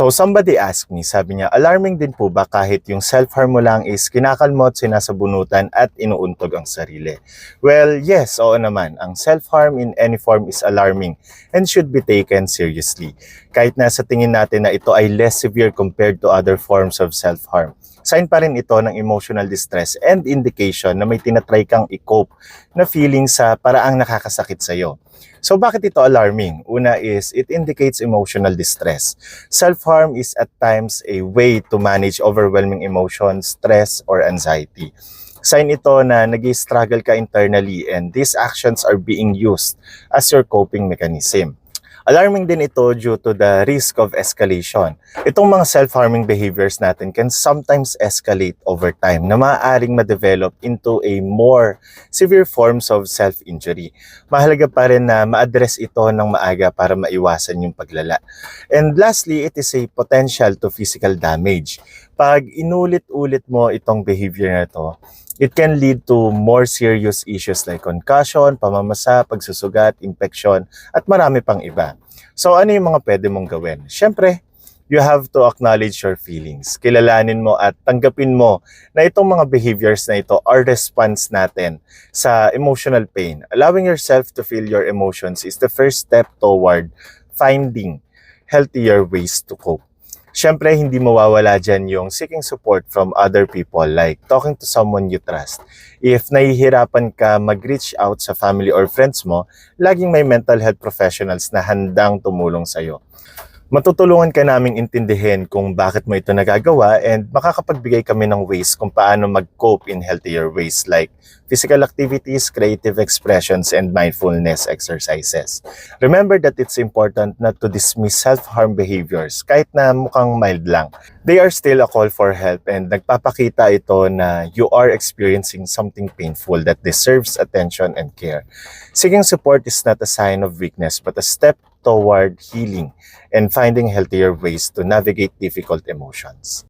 So somebody asked me, sabi niya, alarming din po ba kahit yung self-harm mo lang is kinakalmot, sinasabunutan at inuuntog ang sarili? Well, yes, oo naman. Ang self-harm in any form is alarming and should be taken seriously. Kahit na sa tingin natin na ito ay less severe compared to other forms of self-harm. Sign pa rin ito ng emotional distress and indication na may tinatry kang i-cope na feeling sa paraang nakakasakit sa'yo. So bakit ito alarming? Una is it indicates emotional distress. Self-harm is at times a way to manage overwhelming emotions, stress, or anxiety. Sign ito na nag struggle ka internally and these actions are being used as your coping mechanism. Alarming din ito due to the risk of escalation. Itong mga self-harming behaviors natin can sometimes escalate over time na maaaring ma-develop into a more severe forms of self-injury. Mahalaga pa rin na ma-address ito ng maaga para maiwasan yung paglala. And lastly, it is a potential to physical damage. Pag inulit-ulit mo itong behavior na to, it can lead to more serious issues like concussion, pamamasa, pagsusugat, infection, at marami pang iba. So ano yung mga pwede mong gawin? Siyempre, you have to acknowledge your feelings. Kilalanin mo at tanggapin mo na itong mga behaviors na ito are response natin sa emotional pain. Allowing yourself to feel your emotions is the first step toward finding healthier ways to cope. Siyempre, hindi mawawala dyan yung seeking support from other people like talking to someone you trust. If nahihirapan ka mag-reach out sa family or friends mo, laging may mental health professionals na handang tumulong sa'yo. Matutulungan ka naming intindihin kung bakit mo ito nagagawa and makakapagbigay kami ng ways kung paano mag-cope in healthier ways like physical activities, creative expressions, and mindfulness exercises. Remember that it's important not to dismiss self-harm behaviors kahit na mukhang mild lang. They are still a call for help and nagpapakita ito na you are experiencing something painful that deserves attention and care. Seeking support is not a sign of weakness but a step toward healing and finding healthier ways to navigate difficult emotions.